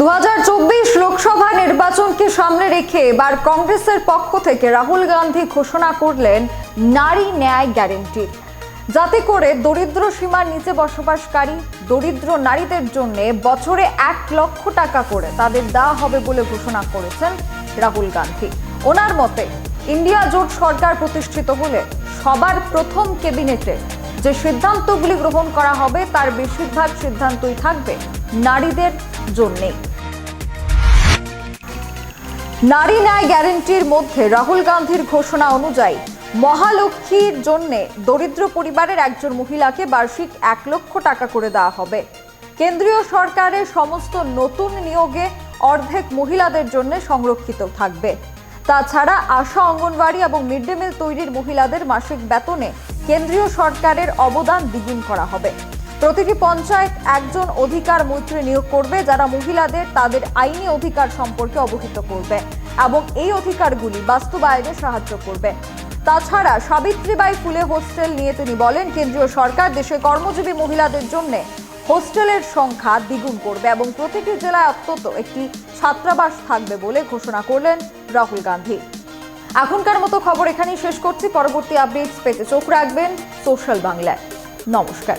দু হাজার চব্বিশ লোকসভা নির্বাচনকে সামনে রেখে এবার কংগ্রেসের পক্ষ থেকে রাহুল গান্ধী ঘোষণা করলেন, নারী ন্যায় গ্যারেন্টি। যাতে করে দরিদ্র সীমার নিচে বসবাসকারী দরিদ্র নারীদের জন্য বছরে এক লক্ষ টাকা করে তাদের দেওয়া হবে বলে ঘোষণা করেছেন রাহুল গান্ধী। ওনার মতে, ইন্ডিয়া জোট সরকার প্রতিষ্ঠিত হলে সবার প্রথম ক্যাবিনেটে যে সিদ্ধান্তগুলি গ্রহণ করা হবে, তার বেশিরভাগ সিদ্ধান্তই থাকবে নারীদের জন্যেই নারী ন্যায় গ্যারেন্টির মধ্যে রাহুল গান্ধীর ঘোষণা অনুযায়ী মহালক্ষ্মীর জন্য দরিদ্র পরিবারের একজন মহিলাকে বার্ষিক এক লক্ষ টাকা করে দেওয়া হবে। কেন্দ্রীয় সরকারের সমস্ত নতুন নিয়োগে অর্ধেক মহিলাদের জন্য সংরক্ষিত থাকবে। তাছাড়া আশা অঙ্গনওয়াড়ি এবং মিড ডে মিল তৈরির মহিলাদের মাসিক বেতনে কেন্দ্রীয় সরকারের অবদান দ্বিগুণ করা হবে। প্রতিটি পঞ্চায়েত একজন অধিকার মৈত্রী নিয়োগ করবে, যারা মহিলাদের তাদের আইনি অধিকার সম্পর্কে অবহিত করবে এবং এই অধিকারগুলি বাস্তবায়নে সাহায্য করবে। তাছাড়া সাবিত্রীবাই ফুলে হোস্টেল নিয়ে তিনি বলেন, কেন্দ্রীয় সরকার দেশে কর্মজীবী মহিলাদের জন্য হোস্টেলের সংখ্যা দ্বিগুণ করবে এবং প্রতিটি জেলায় অন্তত একটি ছাত্রাবাস থাকবে বলে ঘোষণা করলেন রাহুল গান্ধী। এখনকার মতো খবর এখানেই শেষ করছি। পরবর্তী আপডেটস পেতে চোখ রাখবেন সোশ্যাল বাংলায়। নমস্কার।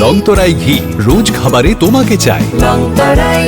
লংতরাই ঘি রোজ খাবারে তোমাকে চাই। লংতরাই